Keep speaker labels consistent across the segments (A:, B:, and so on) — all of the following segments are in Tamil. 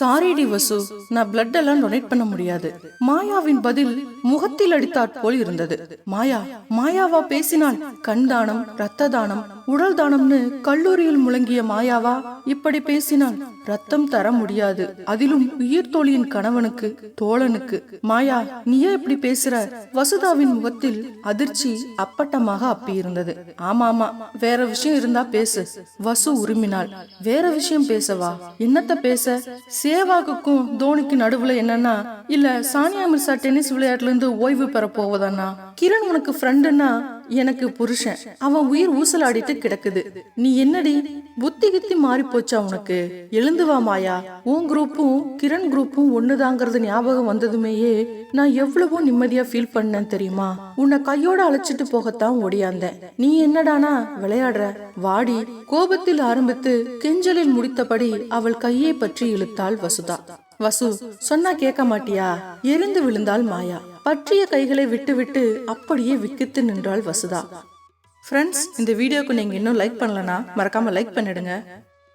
A: சாரிடி வசு நான் பிளட் எல்லாம் டொனேட் பண்ண முடியாது. மாயாவின் பதில் முகத்தில் அடித்தாற் போல் இருந்தது. மாயா மாயாவா பேசினால் கண் தானம் ரத்த தானம் உடல் தானம்னு கல்லூரியில் முழங்கிய மாயாவா இப்படி பேசினால் ரத்தம் தர முடியாது. அதிலும் உயிர் தோழியின் கணவனுக்கு தோழனுக்கு மாயா நீயே இப்படி பேசுற? வசுதாவின் முகத்தில் அதிர்ச்சி அப்பட்டமாக அப்பி இருந்தது ஆமா ஆமா வேற விஷயம் இருந்தா பேசு. வசு உருமினாள். வேற விஷயம் பேசவா? என்னத்த பேச? சேவாகுக்கும் தோனிக்கு நடுவுல என்னன்னா இல்ல சானியா மிர்சா டென்னிஸ் விளையாட்டுல இருந்து ஓய்வு பெற போவதானா? கிரண் உனக்கு ஃப்ரெண்டுன்னா எனக்கு புருஷன். அவன் உயிர் ஊசலாடிட்டு கிடக்குது. நீ என்னடி? புத்தி கித்தி மாறி போச்சா உனக்கு? எழுந்து வா மாயா. உன் குரூப்பும் கிரண் குரூப்பும் ஒண்ணுதாங்கிறது ஞாபகம் வந்ததுமேயே நான் எவ்வளவோ நிம்மதியா ஃபீல் பண்ணேன் தெரியுமா? உன்னை கையோட அழைச்சிட்டு போகத்தான் ஓடியாந்தேன். நீ என்னடானா? விளையாடுற. வாடி. கோபத்தில் ஆரம்பித்து கெஞ்சலில் முடித்தபடி அவள் கையை பற்றி இழுத்தாள் வசுதா. வசு சொன்னா கேட்க மாட்டியா? எரிந்து விழுந்தாள் மாயா. பற்றிய கைகளை விட்டுவிட்டு அப்படியே விக்கித்து நின்றாள் வசுதா. ஃப்ரெண்ட்ஸ் இந்த வீடியோக்கு நீங்க இன்னும் லைக் பண்ணலனா மறக்காம லைக் பண்ணிடுங்க.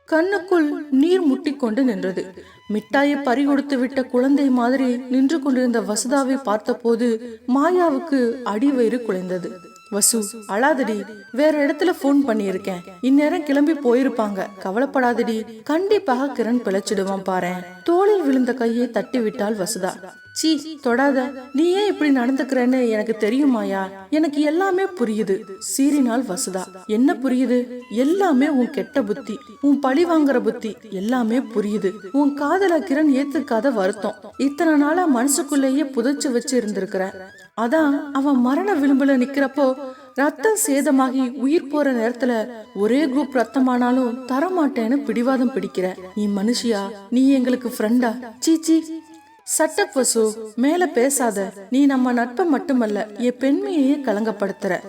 A: கண்ணுக்குள் நீர் முட்டிக்கொண்டு நின்றது. மிட்டாயை பறி கொடுத்து விட்ட குழந்தை மாதிரி நின்று கொண்டிருந்த வசுதாவை பார்த்தபோது மாயாவுக்கு அடிவயிறு குலைந்தது. வசு அழாதடி வேற இடத்துல போன் பண்ணியிருக்கேன். இந்நேரம் கிளம்பி போயிருப்பாங்க. கவலைப்படாதடி கண்டிப்பாக கிரண் பிழைச்சிடுவான் பாரேன். தோளில் விழுந்த கையை தட்டி விட்டாள் வசுதா. சீ தொடாத. நீ ஏன் இப்படி நடந்துக்கிறேன்னு எனக்கு தெரியுமாயா? எனக்கு எல்லாமே புரியுது. சீரினால் வசுதா. என்ன புரியுது? எல்லாமே உன் கெட்ட புத்தி. உன் பழி வாங்குற புத்தி. எல்லாமே புரியுது. உன் காதல கிரண் ஏத்துக்காத வருத்தம். இத்தனை நாளா மனசுக்குள்ளேயே புதைச்சு வச்சு இருந்திருக்கிற அதான் அவன் மரண விளிம்புல நிக்கிறப்போ ரத்தம் சேதமாகி உயிர் போற நேரத்துல ஒரே குரூப் ரத்தமானாலும் தரமாட்டேன்னு பிடிவாதம் பிடிக்கிற. நீ மனுஷியா? நீ எங்களுக்கு ஃப்ரெண்டா சீச்சி சட்டப் வசு மேல பேசாத நீ நம்ம நட்பை மட்டுமல்ல என் பெண்மையையே கலங்கப்படுத்துற.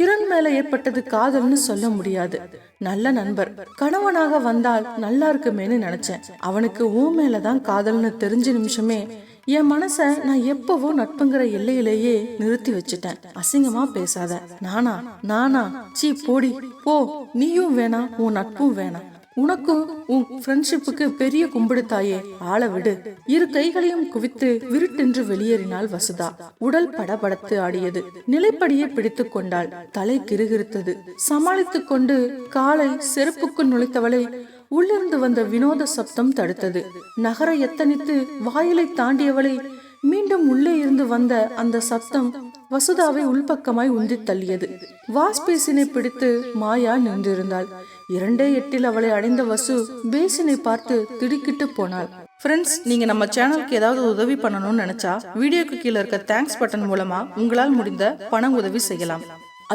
A: கிரண் மேல ஏற்பட்டது காதல்னு சொல்ல முடியாது. நல்ல நண்பர். கணவனாக வந்தால் நல்லா இருக்குமேனு நினைச்சேன். அவனுக்கு உன் மேலதான் காதல்னு தெரிஞ்ச நிமிஷமே என் மனச நான் எப்பவோ நட்புங்கிற எல்லையிலேயே நிறுத்தி வச்சுட்டேன். அசிங்கமா பேசாத. நானா? நானா? சீ போடி. போ. நீயும் வேணாம் உன் நட்பும் வேணாம். உனக்கும் உன் ஃப்ரெண்ட்ஷிப்புக்கு பெரிய கும்பிடு தாயே ஆள விடு. இரு கைகளையும் குவித்து விருட்டென்று வெளியேறினாள் வசுதா. உடல் படபடத்து ஆடியது. நிலைப்படியே பிடித்து கொண்டாள். தலை கிருகிருத்தது. சமாளித்துக் கொண்டு காலை செருப்புக்குள் நுழைத்தவளை உள்ளிருந்து வந்த வினோத சப்தம் தடுத்தது. நகர எத்தனித்து வாயிலை தாண்டியவளை மீண்டும் உள்ளே இருந்து வந்த அந்த சப்தம் வசுதாவை உள்பக்கமாய் உந்தி தள்ளியது. வாஸ்பேசினை பிடித்து மாயா நின்றிருந்தாள். இரண்டே எட்டில் அவளை அடைந்த வசு பேசினை பார்த்து திடுக்கிட்டு போனாள். ஃப்ரெண்ட்ஸ் நீங்க நம்ம சேனலுக்கு ஏதாவது உதவி பண்ணணும்னு நினைச்சா வீடியோக்கு கீழே இருக்க தேங்க்ஸ் பட்டன் மூலமா உங்களால் முடிந்த பண உதவி செய்யலாம்.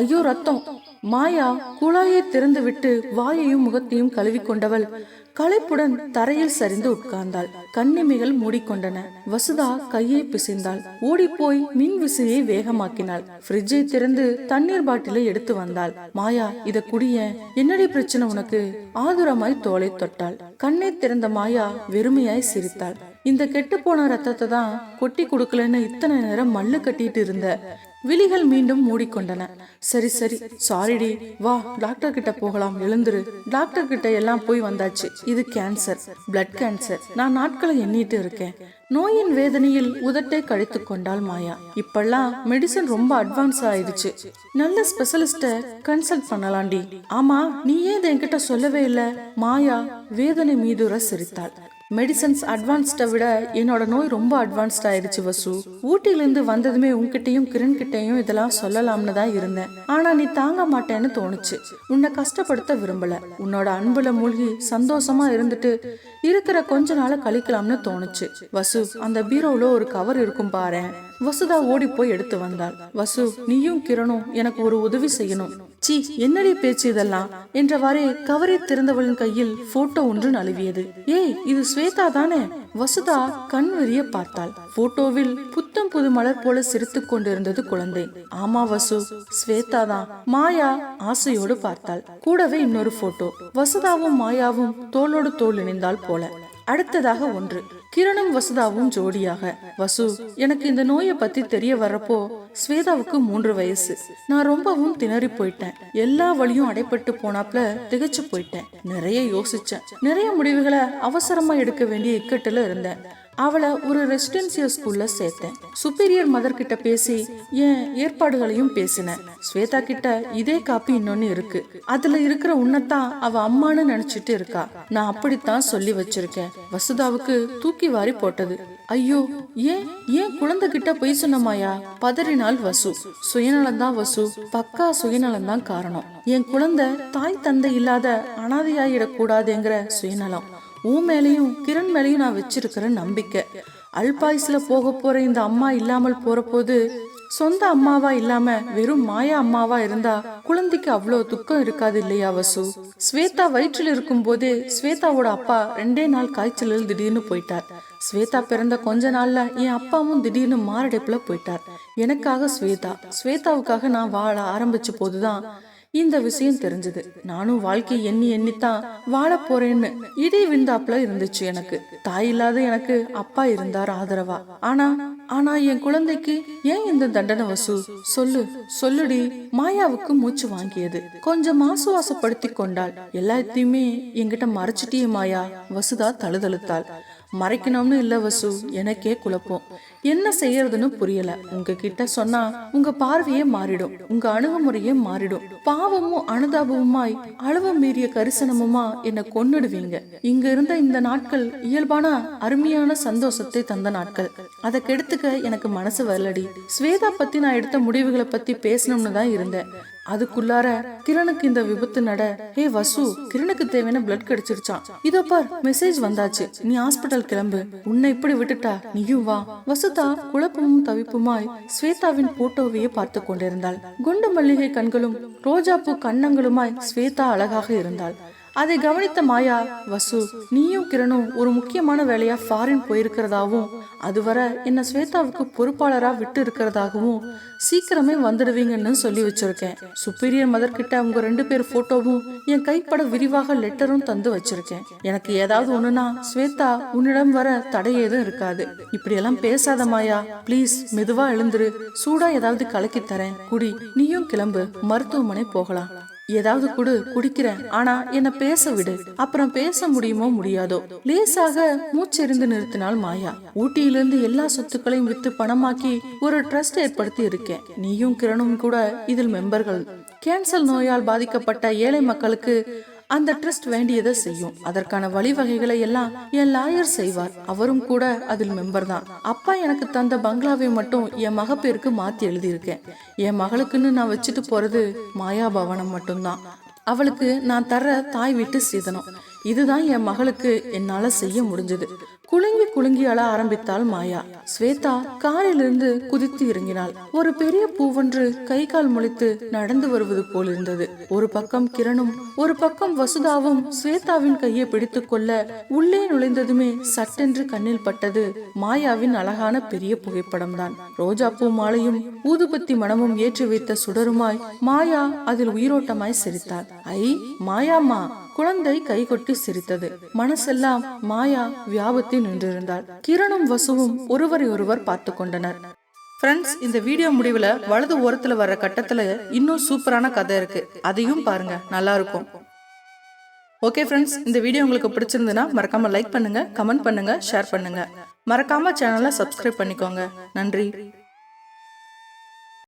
A: ஐயோ ரத்தம். மாயா குழாயை திறந்து விட்டு வாயையும் முகத்தையும் கழுவி கொண்டவள் களைப்புடன் தரையில் சரிந்து உட்கார்ந்தாள். கண்ணிமைகள் மூடிக்கொண்டன. வசுதா கையை பிசைந்தாள். ஓடிப்போய் மின் விசையை வேகமாக்கினாள். ஃப்ரிட்ஜை திறந்து தண்ணீர் பாட்டிலை எடுத்து வந்தாள். மாயா இத குடிய. என்னடி பிரச்சனை உனக்கு? ஆதுரமாய் தோலை தொட்டாள். கண்ணை திறந்த மாயா வெறுமையாய் சிரித்தாள். இந்த கெட்டு போன ரத்தத்தை தான் கொட்டி கொடுக்கலன்னு இத்தனை நேரம் மல்லு கட்டிட்டு இருந்த. விழிகள் மீண்டும் மூடிக்கொண்டன. சரி சரி சாரிடி வா டாக்டர் கிட்ட போகலாம். எழுந்துரு. டாக்டர் கிட்ட எல்லாம் போய் வந்தாச்சு. இது கேன்சர் பிளட் கேன்சர் நான் நாட்களை எண்ணிட்டு இருக்கேன். நோயின் வேதனையில் உதட்டை கழித்து கொண்டாள் மாயா. இப்பெல்லாம் மெடிசன் ரொம்ப அட்வான்ஸ் ஆயிடுச்சு. நல்ல ஸ்பெஷலிஸ்ட கன்சல்ட் பண்ணலாம்டி ஆமா நீ ஏன் இதை என்கிட்ட சொல்லவே இல்ல? மாயா வேதனை மீதுர சிரித்தாள். மெடிசன்ஸ் அட்வான்ஸ்டை விட என்னோட நோய் ரொம்ப அட்வான்ஸ்ட் ஆயிடுச்சு வசு. ஊட்டியிலிருந்து வந்ததுமே உன்கிட்டையும் கிரண் கிட்டையும் இதெல்லாம் சொல்லலாம்னு தான் இருந்தேன். ஆனா நீ தாங்க மாட்டேன்னு தோணுச்சு. உன்னை கஷ்டப்படுத்த விரும்பல. உன்னோட அன்புல மூழ்கி சந்தோஷமா இருந்துட்டு இருக்கிற கொஞ்ச நாள கழிக்கலாம்னு தோணுச்சு. வசு அந்த பீரோல ஒரு கவர் இருக்கும் பாரு வசுதா ஓடி போய் எடுத்து வந்தாள். வசு நீயும் கிரணும் எனக்கு ஒரு உதவி செய்யணும். சி என்னடி பேச்சு இதெல்லாம்? என்றவாறே கவரை திறந்தவளின் கையில் போட்டோ ஒன்று நழுவியது. ஏய் இது ஸ்வேதா தானே? வசுதா கண் வெறிய பார்த்தாள். போட்டோவில் புத்தம் புது மலர் போல சிரித்துக் கொண்டிருந்தது குழந்தை. ஆமா வசு ஸ்வேதா தான். மாயா ஆசையோடு பார்த்தாள். கூடவே இன்னொரு போட்டோ வசுதாவும் மாயாவும் தோளோடு தோல் இணைந்தால் போல. அடுத்ததாக ஒன்று. கிரணும் வசுதாவும் ஜோடியாக. வசு எனக்கு இந்த நோயை பத்தி தெரிய வர்றப்போ ஸ்வேதாவுக்கு மூன்று வயசு. நான் ரொம்பவும் திணறி போயிட்டேன். எல்லா வழியும் அடைப்பட்டு போனாப்ல திகைச்சு போயிட்டேன். நிறைய யோசிச்சேன். நிறைய முடிவுகளை அவசரமா எடுக்க வேண்டிய இக்கட்டுல இருந்தேன். அவளை ஒரு ரெசிடென்சியல் ஸ்கூல்ல சேர்த்தேன். சுப்பீரியர் மதர் கிட்ட பேசி என் ஏற்பாடுகளையும் பேசினேன் ஸ்வேதா கிட்ட இதே காப்பி இன்னொன்னு இருக்கு. அதுல இருக்கிற உன்னத்தான் அவ அம்மான்னு நினைச்சிட்டு இருக்கா. நான் அப்படித்தான் சொல்லி வச்சிருக்கேன். வசுதாவுக்கு தூக்கி வாரி போட்டது. ஐயோ ஏன் ஏன் குழந்தை கிட்ட பொய் சொன்னமாயா? பதறினால் வசு. சுயநலம் தான் வசு. பக்கா சுயநலம் தான் காரணம். என் குழந்தை தாய் தந்தை இல்லாத அனாதையாயிடக்கூடாதுங்கிற சுயநலம். உன் மேலையும் கிரண் மேலையும் நான் வச்சிருக்கிற நம்பிக்கை. அல்பாயுஸ்ல போக போற இந்த அம்மா இல்லாமல் போற போது சொந்த அம்மாவா இல்லாம வெறும் மாயா அம்மாவா இருந்தா குழந்தைக்கு அவ்வளவு துக்கம் இருக்காது இல்லையா வசு? ஸ்வேதா வயிற்றில் இருக்கும் போதே ஸ்வேதாவோட அப்பா ரெண்டே நாள் காய்ச்சலில் திடீர்னு போயிட்டார். ஸ்வேதா பிறந்த கொஞ்ச நாள்ல என் அப்பாவும் திடீர்னு மாரடைப்புல போயிட்டார். எனக்காக ஸ்வேதா ஸ்வேதாவுக்காக நான் வாழ ஆரம்பிச்ச போதுதான் இந்த விஷயம் தெரிஞ்சது. நானும் வாழ்க்கை எண்ணி எண்ணித்தான் வாழ போறேன்னு இடி விந்தாப்புல இருந்துச்சு எனக்கு. தாய் இல்லாத எனக்கு அப்பா இருந்தார் ஆதரவா. ஆனா ஆனா என் குழந்தைக்கு ஏன் இந்த தண்டனை வசூ சொல்லு சொல்லுடி. மாயாவுக்கு மூச்சு வாங்கியது. கொஞ்சம் ஆசுவாசப்படுத்தி கொண்டாள். எல்லாத்தையுமே என்கிட்ட மறைச்சிட்டே மாயா. வசுதா தழுதழுத்தாள். மறைக்கணும்னு இல்ல வசு. எனக்கே குழப்பம். என்ன செய்யறதுன்னு புரியல. உங்ககிட்ட சொன்னா உங்க பார்வையே மாறிடும். உங்க அணுகுமுறையே மாறிடும். பாவமும் அனுதாபமுமாய் அளவு மீறிய கரிசனமுமா என்ன கொன்னுடுவீங்க. இங்க இருந்த இந்த நாட்கள் இயல்பான அருமையான சந்தோஷத்தை தந்த நாட்கள். அதை கெடுத்துக்க எனக்கு மனசு வரலடி. ஸ்வேதா பத்தி நான் எடுத்த முடிவுகளை பத்தி பேசணும்னு தான் இருந்தேன். அதுக்குள்ளார கிரணுக்கு இந்த விபத்து நட. ஹே வசு கிரணுக்கு தேவையான பிளட் கிடைச்சிருச்சான் இதோ பார் மெசேஜ் வந்தாச்சு. நீ ஹாஸ்பிட்டல் கிளம்பு. உன்னை இப்படி விட்டுட்டா நீயும் வா. வசுதா குழப்பமும் தவிப்புமாய் ஸ்வேதாவின் போட்டோவையே பார்த்து கொண்டிருந்தாள். குண்டு மல்லிகை கண்களும் ரோஜாப்பூ கன்னங்களுமாய் ஸ்வேதா அழகாக இருந்தாள். அதை கவனித்த மாயா வசு நீயும் கிரணும் ஒரு முக்கியமான வேலையா ஃபாரின் போயிருக்கிறதாவும் அதுவரை என்ன ஸ்வேதாவுக்கு பொறுப்பாளரா விட்டு இருக்கிறதாகவும் சீக்கிரமே வந்துடுவீங்கன்னு சொல்லி வச்சிருக்கேன். சுப்பீரியர் மதர் கிட்ட உங்க ரெண்டு பேர் போட்டோவும் என் கைப்பட விரிவாக லெட்டரும் தந்து வச்சிருக்கேன். எனக்கு ஏதாவது ஒண்ணுனா ஸ்வேதா உன்னிடம் வர தடை ஏதும் இருக்காது. இப்படியெல்லாம் பேசாத மாயா ப்ளீஸ் மெதுவா எழுந்துரு. சூடா ஏதாவது கலக்கி தரேன். குடி நீயும் கிளம்பு. மருத்துவமனை போகலாம். ஏதாவது குடு குடிக்கிறேன். ஆனா என்ன பேச விடு. அப்புறம் பேச முடியுமோ முடியாதோ. லேசாக மூச்செறிந்து நிறுத்தினாள் மாயா. ஊட்டியிலிருந்து எல்லா சொத்துக்களையும் வித்து பணமாக்கி ஒரு ட்ரஸ்ட் ஏற்படுத்தி இருக்கேன். நீயும் கிரணும் கூட இதில் மெம்பர்கள் கேன்சல் நோயால் பாதிக்கப்பட்ட ஏழை மக்களுக்கு அந்த ட்ரஸ்ட் வேண்டியதை செய்யும். அதற்கான வழிவகைகளை எல்லாம் என் லாயர் செய்வார். அவரும் கூட அதில் மெம்பர் தான். அப்பா எனக்கு தந்த பங்களாவை மட்டும் என் மக பேருக்கு மாத்தி எழுதியிருக்கேன். என் மகளுக்குன்னு நான் வச்சுட்டு போறது மாயாபவனம் மட்டும்தான். அவளுக்கு நான் தர தாய் விட்டு சீதனம். இதுதான் என் மகளுக்கு என்னால செய்ய முடிஞ்சது. குலுங்கி குலுங்கி அழ ஆரம்பித்தாள் மாயா. ஸ்வேதா காரிலிருந்து குதித்து இறங்கினாள். ஒரு பெரிய பூவொன்று கை கால் முளைத்து நடந்து வருவது போல் இருந்தது. ஒரு பக்கம் கிரணும் ஒரு பக்கம் வசுதாவும் ஸ்வேதாவின் கையை பிடித்துக் கொள்ள உள்ளே நுழைந்ததுமே சட்டென்று கண்ணில் பட்டது மாயாவின் அழகான பெரிய புகைப்படம் தான் ரோஜாப்பூ மாலையும் ஊதுபத்தி மனமும் ஏற்றி வைத்த சுடருமாய் மாயா அதில் உயிரோட்டமாய் சிரித்தாள். ஐ மாயாமா குழந்தை கைகொட்டி சிரித்தது. மனசெல்லாம் மாயா வியாபத்தில் நின்றிருந்தாள். கிரணும் வசுவும் ஒருவரை ஒருவர் பார்த்து கொண்டனர். ஃப்ரெண்ட்ஸ் இந்த வீடியோ முடிவுல வலது ஓரத்துல வர்ற கட்டத்துல இன்னும் சூப்பரான கதை இருக்கு. அதையும் பாருங்க நல்லா இருக்கும் ஓகே ஃப்ரெண்ட்ஸ் இந்த வீடியோ உங்களுக்கு பிடிச்சிருந்ததுன்னா மறக்காம லைக் பண்ணுங்க கமெண்ட் பண்ணுங்க ஷேர் பண்ணுங்க. மறக்காம சேனலை சப்ஸ்கிரைப் பண்ணிக்கோங்க. நன்றி.